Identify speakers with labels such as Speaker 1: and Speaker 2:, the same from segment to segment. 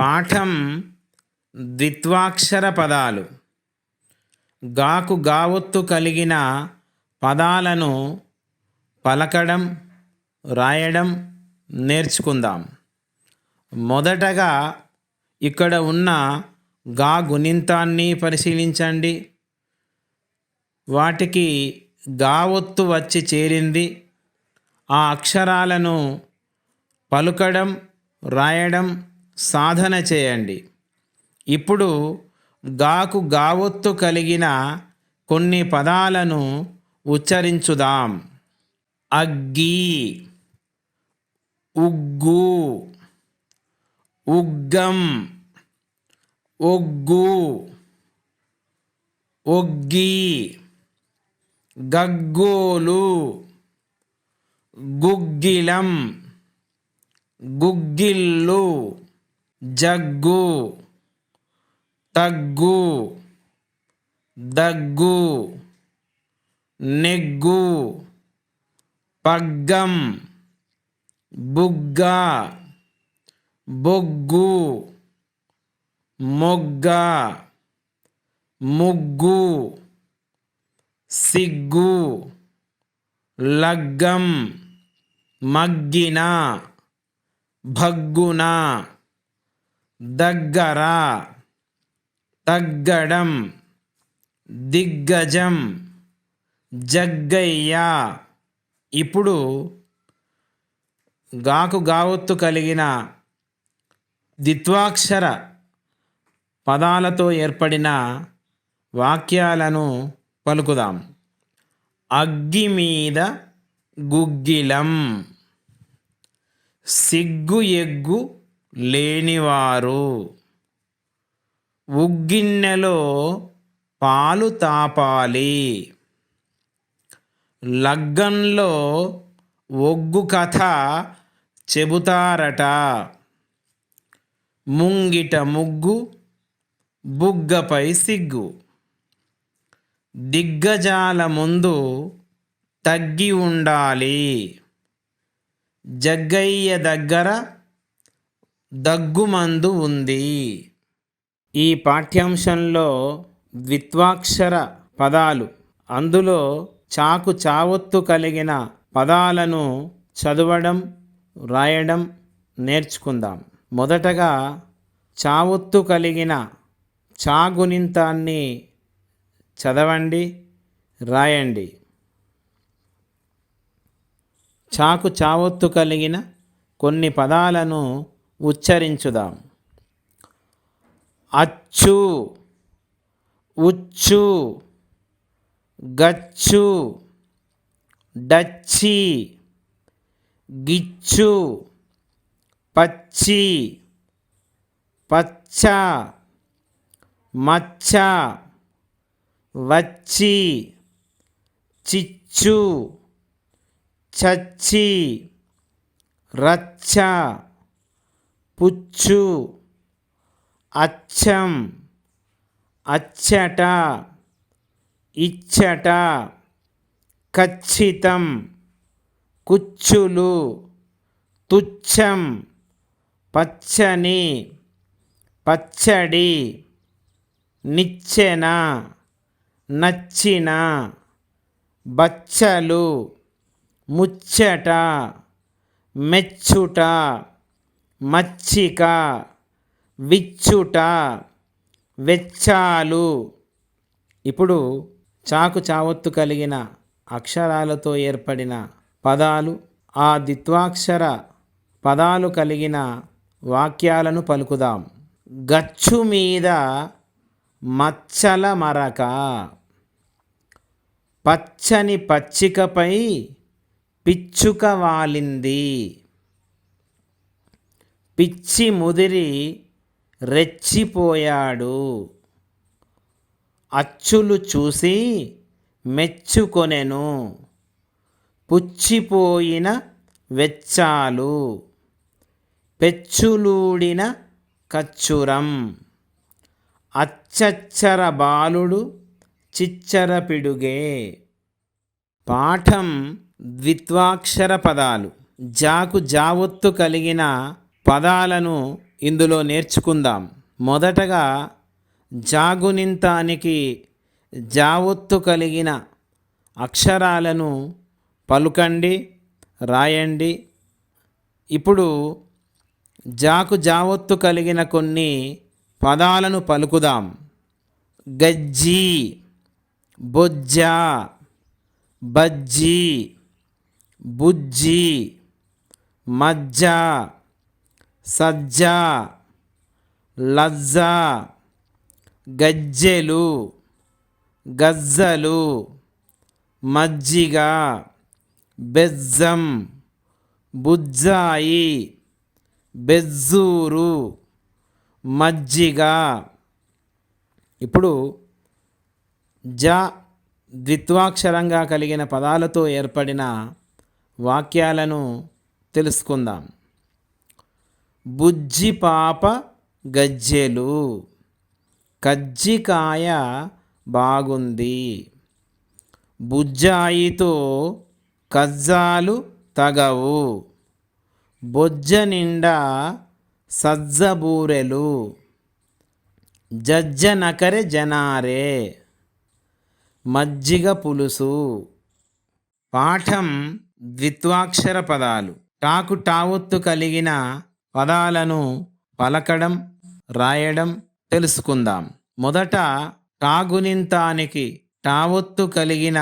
Speaker 1: పాఠం ద్విత్వాక్షర పదాలు. గాకు గావొత్తు కలిగిన పదాలను పలకడం రాయడం నేర్చుకుందాం. మొదటగా ఇక్కడ ఉన్న గా గుణింతాన్ని పరిశీలించండి. వాటికి గావొత్తు వచ్చి చేరింది. ఆ అక్షరాలను పలుకడం రాయడం సాధన చేయండి. ఇప్పుడు గాకు గావొత్తు కలిగిన కొన్ని పదాలను ఉచ్చరించుదాం. అగ్గి ఉగ్గు ఉగ్గం ఒగ్గు ఒగ్గి గగ్గోలు గుగ్గిలం గుగ్గిల్లు జగ్గు. తగ్గు. దగ్గు. నెగ్గు. పగ్గం. బుగ్గ. బొగ్గు. మొగ్గ. ముగ్గు. సిగ్గు. లగ్గం. మగ్గిన. భగ్గున. దగ్గర తగ్గడం దిగ్గజం జగ్గయ్య. ఇప్పుడు గాకు గావొత్తు కలిగిన ద్విత్వాక్షర పదాలతో ఏర్పడిన వాక్యాలను పలుకుదాం. అగ్గి మీద గుగ్గిలం సిగ్గు ఎగ్గు లేనివారు ఉగ్గిన్నెలో పాలు తాపాలి. లగ్గంలో ఒగ్గు కథ చెబుతారట. ముంగిట ముగ్గు బుగ్గపై సిగ్గు. దిగ్గజాల ముందు తగ్గి ఉండాలి. జగ్గయ్య దగ్గర దగ్గుమందు ఉంది. ఈ పాఠ్యాంశంలో ద్విత్వాక్షర పదాలు అందులో చాకు చావొత్తు కలిగిన పదాలను చదవడం రాయడం నేర్చుకుందాం. మొదటగా చావొత్తు కలిగిన చాగునింతాన్ని చదవండి రాయండి. చాకు చావొత్తు కలిగిన కొన్ని పదాలను ఉచ్చరించుదాం. అచ్చు ఉచ్చు గచ్చు డచ్చి గిచ్చు పచ్చి పచ్చ మచ్చ వచ్చి చిచ్చు చచ్చి రచ్చ పుచ్చు అచ్చం అచ్చట ఇచ్చట ఖచ్చితం కుచ్చులు తుచ్చం పచ్చని పచ్చడి నిచ్చెన నచ్చిన బచ్చలు ముచ్చట మెచ్చుట మచ్చిక విచ్చుట వెచ్చాలు. ఇప్పుడు చాకు చావొత్తు కలిగిన అక్షరాలతో ఏర్పడిన పదాలు ఆ ద్విత్వాక్షర పదాలు కలిగిన వాక్యాలను పలుకుదాం. గచ్చు మీద మచ్చల మరక. పచ్చని పచ్చికపై పిచ్చుక వాలింది. పిచ్చి ముదిరి రెచ్చిపోయాడు. అచ్చులు చూసి మెచ్చుకొనెను. పుచ్చిపోయిన వెచ్చాలు పెచ్చులూడిన కచ్చురం అచ్చచ్చర బాలుడు చిచ్చర పిడుగే. పాఠం ద్విత్వాక్షర పదాలు. జాకు జావొత్తు కలిగిన పదాలను ఇందులో నేర్చుకుందాం. మొదటగా జాగునింతానికి జావొత్తు కలిగిన అక్షరాలను పలుకండి రాయండి. ఇప్పుడు జాకు జావొత్తు కలిగిన కొన్ని పదాలను పలుకుదాం. గజ్జి బొజ్జ బజ్జి బుజ్జి మజ్జ. సజ్జ లజ్జ గజ్జెలు గజ్జలు మజ్జిగ బెజ్జం బుజ్జాయి బెజ్జూరు మజ్జిగ. ఇప్పుడు జ ద్విత్వాక్షరంగా కలిగిన పదాలతో ఏర్పడిన వాక్యాలను తెలుసుకుందాం. బుజ్జి పాప గజ్జెలు. కజ్జికాయ బాగుంది. బుజ్జాయితో కజ్జాలు తగవు. బొజ్జ నిండా సజ్జబూరెలు జజ్జ నకరె జనారే. మజ్జిగ పులుసు. పాఠం ద్విత్వాక్షర పదాలు. టాకు టావొత్తు కలిగిన పదాలను పలకడం రాయడం తెలుసుకుందాం. మొదట టాగునింతానికి టావొత్తు కలిగిన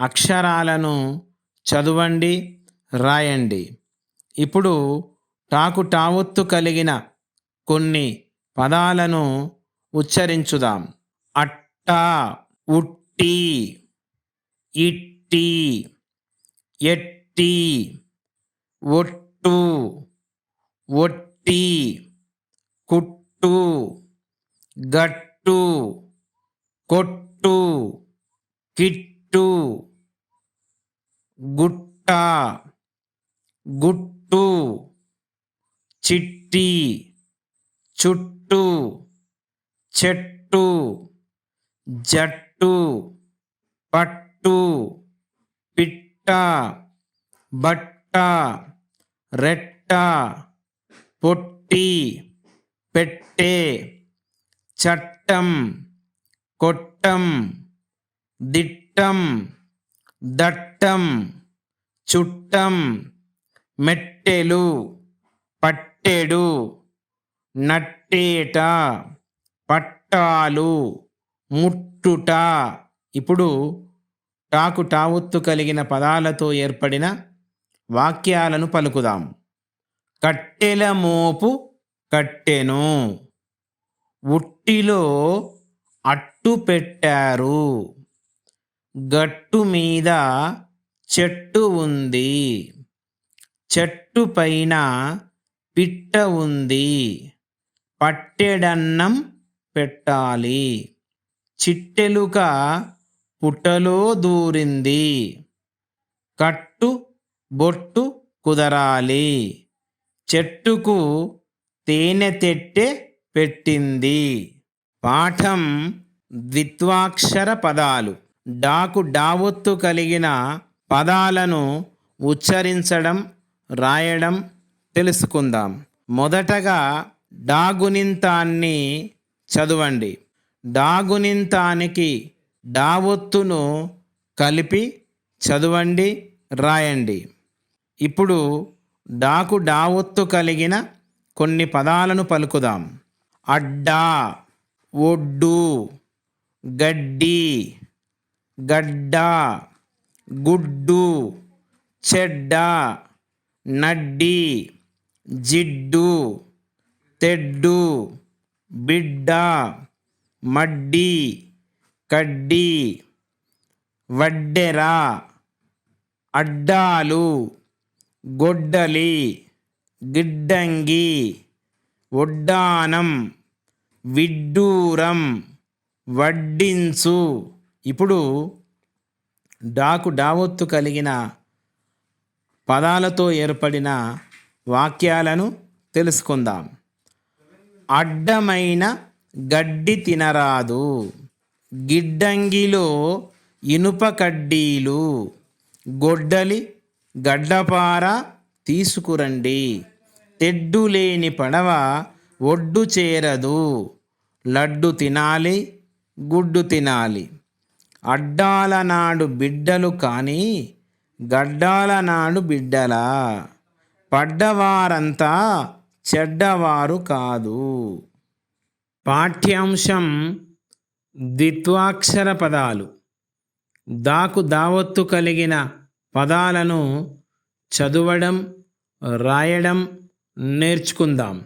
Speaker 1: అక్షరాలను చదవండి రాయండి. ఇప్పుడు టాకు టావొత్తు కలిగిన కొన్ని పదాలను ఉచ్చరించుదాం. అట్ట ఉట్టి ఇట్టి ఎట్టి ఒట్టు ఒట్టి కుట్టు గట్టు కొట్టు కిట్టు గుట్ట గుట్టు చిట్టి చుట్టు చెట్టు జట్టు పట్టు పిట్ట బట్ట రెట్ట పొట్టి పెట్టే చట్టం కొట్టం దిట్టం దట్టం చుట్టం మెట్టెలు పట్టెడు నట్టేట పట్టాలు ముట్టుట. ఇప్పుడు టాకు టావుత్తు కలిగిన పదాలతో ఏర్పడిన వాక్యాలను పలుకుదాం. కట్టెల మోపు కట్టెను. ఉట్టిలో అట్టు పెట్టారు. గట్టు మీద చెట్టు ఉంది. చెట్టు పైన పిట్ట ఉంది. పట్టెడన్నం పెట్టాలి. చిట్టెలుక పుట్టలో దూరింది. కట్టు బొట్టు కుదరాలి. చెట్టుకు తేనె తెట్టె పెట్టింది. పాఠం ద్విత్వాక్షర పదాలు. డాకు డావొత్తు కలిగిన పదాలను ఉచ్చరించడం రాయడం తెలుసుకుందాం. మొదటగా డాగునింతాన్ని చదవండి. డాగునింతానికి డావొత్తును కలిపి చదవండి రాయండి. ఇప్పుడు డాకు డావొత్తు కలిగిన కొన్ని పదాలను పలుకుదాం. అడ్డా ఒడ్డు గడ్డి గడ్డ గుడ్డు చెడ్డ నడ్డి జిడ్డు తెడ్డు బిడ్డ మడ్డి కడ్డి వడ్డెర అడ్డాలు. గొడ్డలి గిడ్డంగి ఒడ్డానం విడ్డూరం వడ్డించు. ఇప్పుడు డాకు డావొత్తు కలిగిన పదాలతో ఏర్పడిన వాక్యాలను తెలుసుకుందాం. అడ్డమైన గడ్డి తినరాదు. గిడ్డంగిలో ఇనుప కడ్డీలు. గొడ్డలి గడ్డపార తీసుకురండి. తెడ్డు లేని పడవ ఒడ్డు చేరదు. లడ్డు తినాలి గుడ్డు తినాలి. అడ్డాల నాడు బిడ్డలు కానీ గడ్డాల నాడు బిడ్డలా. పడ్డవారంతా చెడ్డవారు కాదు. పాఠ్యాంశం ద్విత్వాక్షర పదాలు. దాకు దావత్తు కలిగిన పదాలను చదవడం రాయడం నేర్చుకుందాం.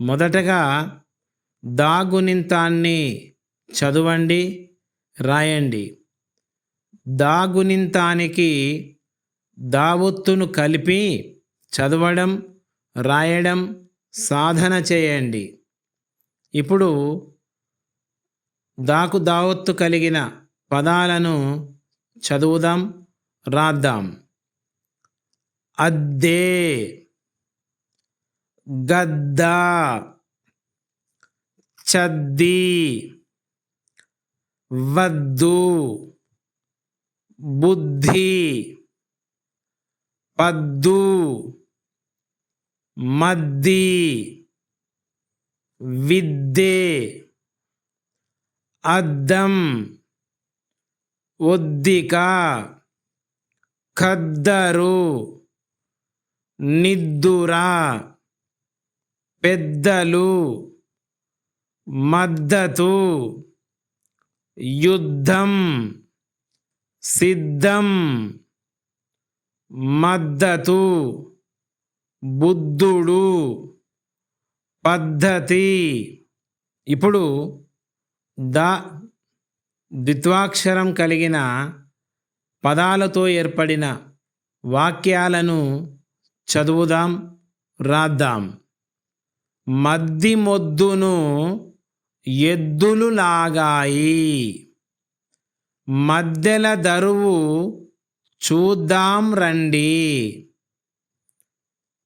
Speaker 1: మొదటగా దాగునింతాన్ని చదవండి రాయండి. దాగునింతానికి దావొత్తును కలిపి చదవడం రాయడం సాధన చేయండి. ఇప్పుడు దాకు దావత్తు కలిగిన పదాలను చదువుదాం. రాద్దాం. అద్దే. గద్ద. చద్ది. వద్దు. బుద్ధి. పద్దు. మద్ది. విద్దే. అద్దం. ఒద్దిక ఖద్దరు నిద్దురా పెద్దలు మద్దతు యుద్ధం సిద్ధం మద్దతు బుద్ధుడు పద్ధతి. ఇప్పుడు ద ద్విత్వాక్షరం కలిగిన పదాలతో ఏర్పడిన వాక్యాలను చదువుదాం రాద్దాం. మద్ది మొద్దును ఎద్దులు లాగాయి మద్దెల దరువు చూద్దాం రండి.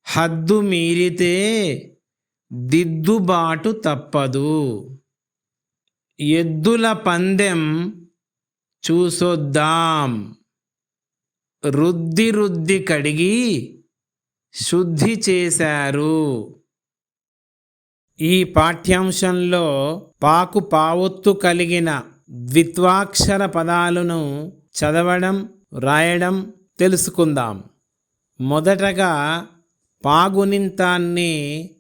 Speaker 1: హద్దు మీరితే దిద్దుబాటు తప్పదు. ఎద్దుల పందెం చూసొద్దాం. రుద్ది రుద్ది కడిగి శుద్ధి చేశారు. ఈ పాఠ్యాంశంలో పాకు పావొత్తు కలిగిన ద్విత్వాక్షర పదాలను చదవడం రాయడం తెలుసుకుందాం. మొదటగా పాగునింతాన్ని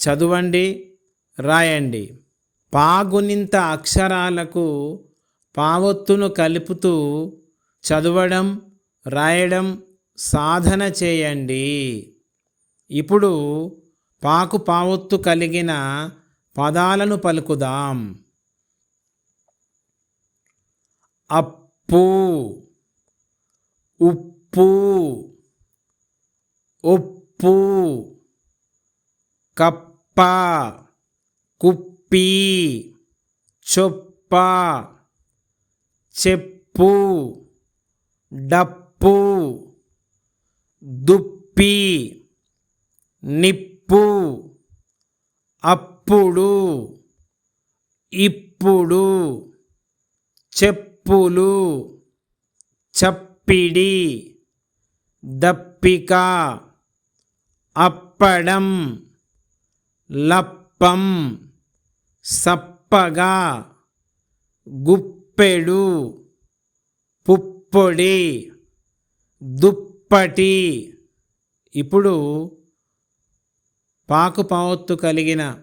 Speaker 1: చదవండి రాయండి. పాగునింత అక్షరాలకు పావొత్తును కలుపుతూ చదవడం రాయడం సాధన చేయండి. ఇప్పుడు పాకు పావొత్తు కలిగిన పదాలను పలుకుదాం. అప్పు ఉప్పు ఉప్పు కప్ప కుప్పి చొప్ప చెప్పు డప్పు దుప్పి నిప్పు అప్పుడు ఇప్పుడు చెప్పులు చప్పిడి దప్పిక అప్పడం లప్పం సప్పగా గుప్పెడు పుప్పొడి దుప్పటి. ఇప్పుడు పాకుపావత్తు కలిగిన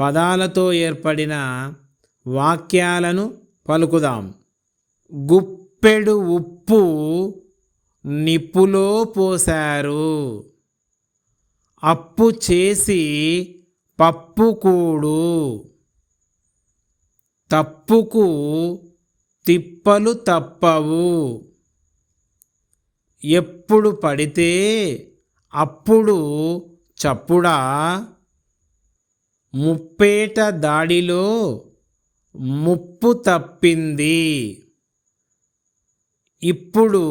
Speaker 1: పదాలతో ఏర్పడిన వాక్యాలను పలుకుదాం. గుప్పెడు ఉప్పు నిప్పులో పోశారు. అప్పు చేసి పప్పుకూడు తప్పుకు తిప్పలు తప్పవు. ఎప్పుడు పడితే అప్పుడు చప్పుడా ముప్పేట దాడిలో ముప్పు తప్పింది. ఇప్పుడు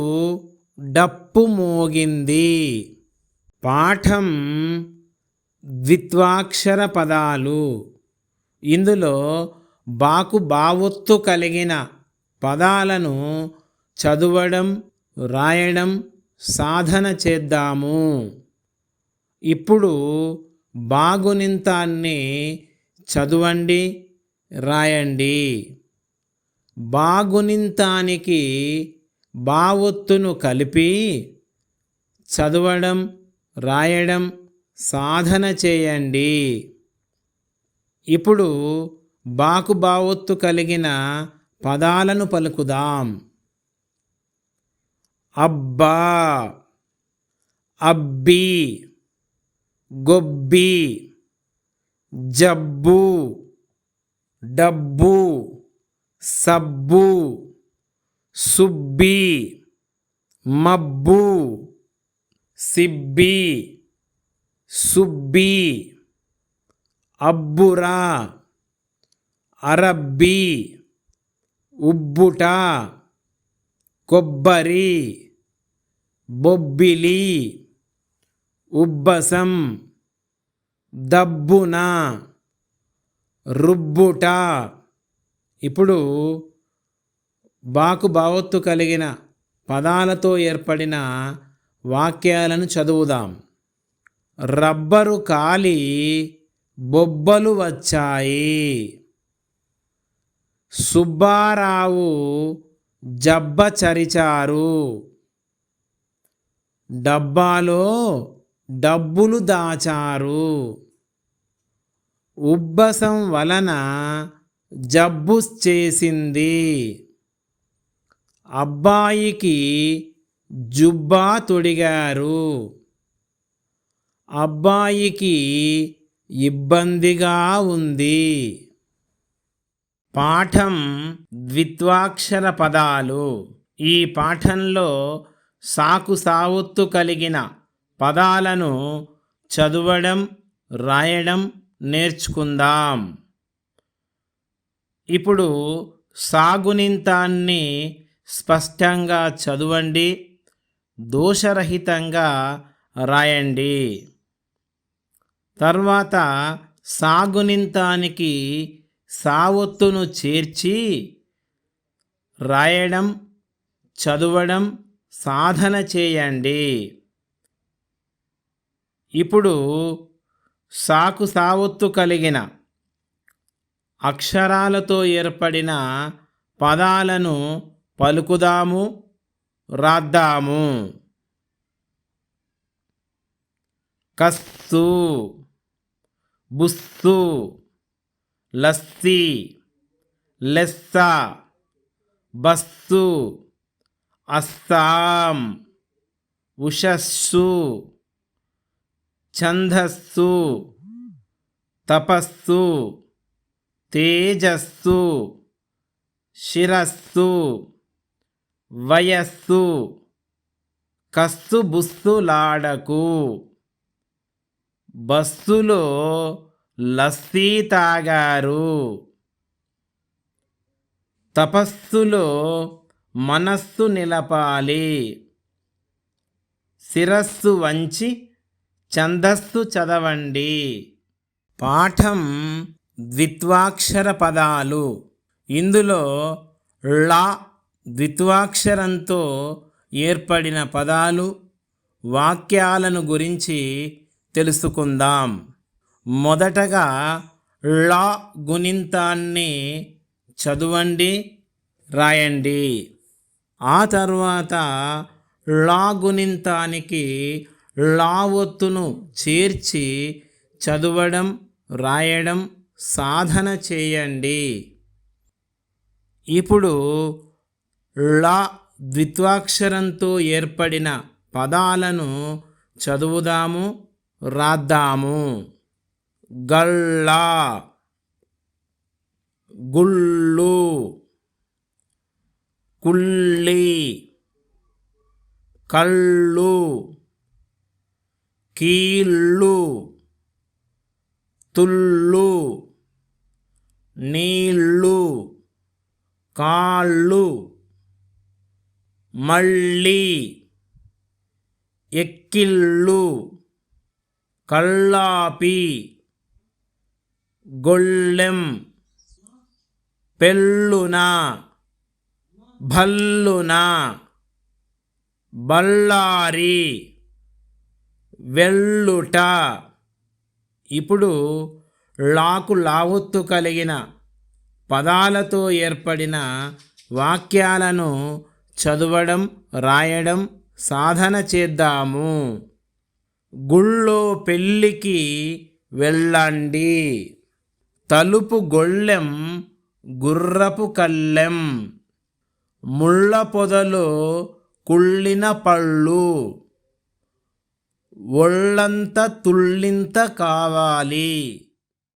Speaker 1: డప్పు మోగింది. పాఠం ద్విత్వాక్షర పదాలు. ఇందులో బాకు బావొత్తు కలిగిన పదాలను చదవడం రాయడం సాధన చేద్దాము. ఇప్పుడు బాగునింతాన్ని చదవండి రాయండి. బాగునింతానికి బావొత్తును కలిపి చదవడం రాయడం సాధన చేయండి. ఇప్పుడు బాకు బావొత్తు కలిగిన పదాలను పలుకుదాం. అబ్బా అబ్బి గొబ్బి జబ్బు డబ్బు సబ్బు సుబ్బి మబ్బు సిబ్బి సుబ్బి అబ్బురా అరబ్బి ఉబ్బుట కొబ్బరి బొబ్బిలి ఉబ్బసం దబ్బున రుబ్బుట. ఇప్పుడు బాకు భావత్తు కలిగిన పదాలతో ఏర్పడిన వాక్యాలను చదువుదాం. రబ్బరు కాలి బొబ్బలు వచ్చాయి. సుబ్బారావు జబ్బ చరిచారు డబ్బాలో డబ్బులు దాచారు. ఉబ్బసం వలన జబ్బు చేసింది. అబ్బాయికి జుబ్బా తొడిగారు. అబ్బాయికి ఇబ్బందిగా ఉంది. పాఠం ద్విత్వాక్షర పదాలు ఈ పాఠంలో సాకు సావొత్తు కలిగిన పదాలను చదవడం రాయడం నేర్చుకుందాం. ఇప్పుడు సాగునింతాన్ని స్పష్టంగా చదవండి దోషరహితంగా రాయండి. తర్వాత సాగునింతానికి సావొత్తును చేర్చి రాయడం చదవడం సాధన చేయండి. ఇప్పుడు సాకు సావొత్తు కలిగిన అక్షరాలతో ఏర్పడిన పదాలను పలుకుదాము రాద్దాము. కస్తు బుస్తు. లస్సి లెస్స బస్సు అస్సాం ఉషస్సు ఛందస్సు తపస్సు తేజస్సు శిరస్సు వయస్సు కస్సు బుస్సులాడకు. బస్సులో లస్సీ తాగారు తపస్సులో మనస్సు నిలపాలి. శిరస్సు వంచి ఛందస్సు చదవండి. పాఠం ద్విత్వాక్షర పదాలు. ఇందులో లా ద్విత్వాక్షరంతో ఏర్పడిన పదాలు వాక్యాలను గురించి తెలుసుకుందాం. మొదటగా లా గుణింతాన్ని చదవండి రాయండి. ఆ తర్వాత లా గుణింతానికి లా ఒత్తును చేర్చి చదవడం రాయడం సాధన చేయండి. ఇప్పుడు లా ద్విత్వాక్షరంతో ఏర్పడిన పదాలను చదువుదాము రాద్దాము. గళ్ళ గుళ్ళు కుళ్ళి కళ్ళు కీళ్ళు తుళ్ళు నీళ్ళు కాళ్ళు మళ్ళీ ఎక్కిళ్ళు కళ్ళాపి గొళ్ళెం పెళ్ళున భల్లున బళ్ళారి వెళ్ళుట ఇప్పుడు లాకు లావొత్తు కలిగిన పదాలతో ఏర్పడిన వాక్యాలను చదవడం రాయడం సాధన చేద్దాము. గుళ్ళో పెళ్ళికి వెళ్ళండి. తలుపు గొళ్ళెం గుర్రపు కళ్ళెం ముళ్ళ పొదలు కుళ్ళిన పళ్ళు. ఒళ్ళంత తుళ్ళింత కావాలి.